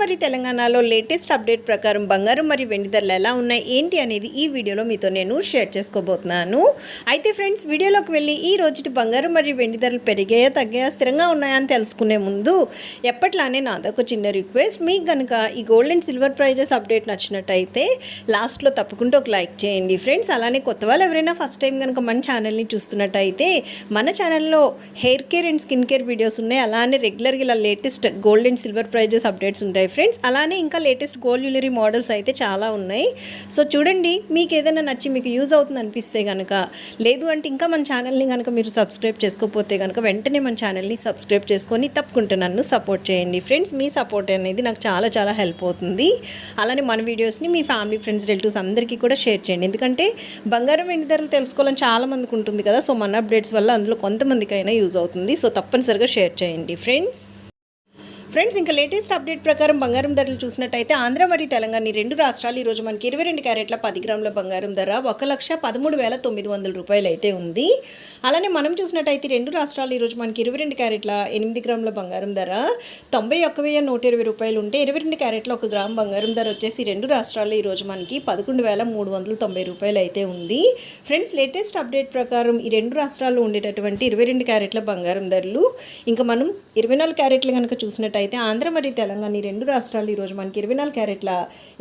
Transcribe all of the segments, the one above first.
మరి తెలంగాణలో latest update ప్రకారం బంగారం మరి వెండి ధరలు ఎలా ఉన్నాయి ఏంటి అనేది ఈ వీడియోలో మీతో నేను షేర్ చేసుకోబోతున్నాను. అయితే ఫ్రెండ్స్ వీడియోలోకి వెళ్ళి ఈ రోజుటి బంగారం మరియు వెండి ధరలు పెరిగాయా తగ్గాయా స్థిరంగా ఉన్నాయా అని తెలుసుకునే ముందు ఎప్పట్లానే నాదొక చిన్న రిక్వెస్ట్ మీకు కనుక ఈ gold and silver prices update నచ్చినట్టయితే లాస్ట్లో తప్పకుండా ఒక లైక్ చేయండి. ఫ్రెండ్స్ అలానే కొత్త వాళ్ళు ఎవరైనా ఫస్ట్ టైం కనుక మన ఛానల్ని చూస్తున్నట్టయితే మన ఛానల్లో hair care and skin care videos ఉన్నాయి. అలానే రెగ్యులర్గా ఇలా latest gold and silver prices updates ఉంటాయి ఫ్రెండ్స్ అలానే ఇంకా లేటెస్ట్ గోల్డ్ జ్యువెలరీ మోడల్స్ అయితే చాలా ఉన్నాయి. సో చూడండి మీకు ఏదైనా నచ్చి మీకు యూజ్ అవుతుంది అనిపిస్తే కనుక లేదు అంటే ఇంకా మన ఛానల్ని కనుక మీరు సబ్స్క్రైబ్ చేసుకోకపోతే కనుక వెంటనే మన ఛానల్ని సబ్స్క్రైబ్ చేసుకొని తప్పకుండా నన్ను సపోర్ట్ చేయండి. ఫ్రెండ్స్ మీ సపోర్ట్ అనేది నాకు చాలా చాలా హెల్ప్ అవుతుంది. అలానే మన వీడియోస్ని మీ ఫ్యామిలీ ఫ్రెండ్స్ రిలేటివ్స్ అందరికీ కూడా షేర్ చేయండి. ఎందుకంటే బంగారం వెండి ధరలు తెలుసుకోవాలని చాలామందికి ఉంటుంది కదా సో మన అప్డేట్స్ వల్ల అందులో కొంతమందికైనా యూజ్ అవుతుంది. సో తప్పనిసరిగా షేర్ చేయండి. ఫ్రెండ్స్ ఫ్రెండ్స్ ఇంకా లేటెస్ట్ అప్డేట్ ప్రకారం బంగారం ధరలు చూసినట్టయితే ఆంధ్ర మరియు తెలంగాణ రెండు రాష్ట్రాలు ఈరోజు మనకి ఇరవై రెండు క్యారెట్ల పది గ్రాముల బంగారం ధర ఒక లక్ష పదమూడు వేల తొమ్మిది వందల రూపాయలు అయితే ఉంది. అలానే మనం చూసినట్టయితే రెండు రాష్ట్రాలు ఈరోజు మనకి ఇరవై రెండు క్యారెట్ల ఎనిమిది గ్రాముల బంగారం ధర తొంభై ఒక్క వెయ్యి నూట ఇరవై రూపాయలు ఉంటే ఇరవై రెండు క్యారెట్ల ఒక గ్రామ్ బంగారం ధర వచ్చేసి రెండు రెండు రాష్ట్రాల్లో ఈరోజు మనకి పదకొండు వేల మూడు వందల తొంభై రూపాయలు అయితే ఉంది. ఫ్రెండ్స్ లేటెస్ట్ అప్డేట్ ప్రకారం ఈ రెండు రాష్ట్రాల్లో ఉండేటటువంటి ఇరవై రెండు క్యారెట్ల బంగారం ధరలు ఇంకా మనం ఇరవై నాలుగు క్యారెట్లు కనుక చూసినట్టయితే ఆంధ్ర మరియు తెలంగాణ ఈ రెండు రాష్ట్రాలు ఈరోజు మనకి ఇరవై నాలుగు క్యారెట్ల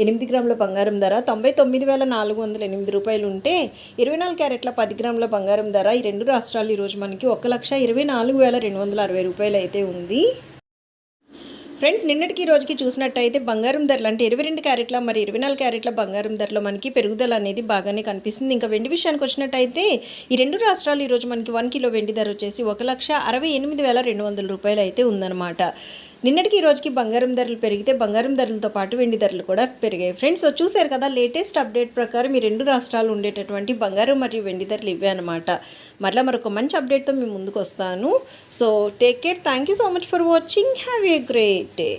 ఎనిమిది గ్రాముల బంగారం ధర తొంభై తొమ్మిది వేల నాలుగు వందల ఎనిమిది రూపాయలు ఉంటే ఇరవై నాలుగు క్యారెట్ల పది గ్రాముల బంగారం ధర ఈ రెండు రాష్ట్రాలు ఈరోజు మనకి ఒక లక్ష ఇరవై నాలుగు వేల రెండు వందల అరవై రూపాయలు అయితే ఉంది. ఫ్రెండ్స్ నిన్నటికి ఈ రోజుకి చూసినట్టయితే బంగారం ధరలు అంటే ఇరవై రెండు క్యారెట్ల మరి ఇరవై నాలుగు క్యారెట్ల బంగారం ధరలో మనకి పెరుగుదల అనేది బాగానే కనిపిస్తుంది. ఇంకా వెండి విషయానికి వచ్చినట్టయితే ఈ రెండు రాష్ట్రాలు ఈరోజు మనకి వన్ కిలో వెండి ధర వచ్చేసి ఒక లక్ష అరవై ఎనిమిది వేల రెండు వందల రూపాయలు అయితే ఉందన్నమాట. నిన్నటికి ఈ రోజుకి బంగారం ధరలు పెరిగితే బంగారం ధరలతో పాటు వెండి ధరలు కూడా పెరిగాయి. ఫ్రెండ్స్ సో చూశారు కదా లేటెస్ట్ అప్డేట్ ప్రకారం ఈ రెండు రాష్ట్రాలు ఉండేటటువంటి బంగారం మరియు వెండి ధరలు ఇవే అనమాట మరలా మరొక మంచి అప్డేట్తో మేము ముందుకు వస్తాను. So take care thank you so much for watching have a great day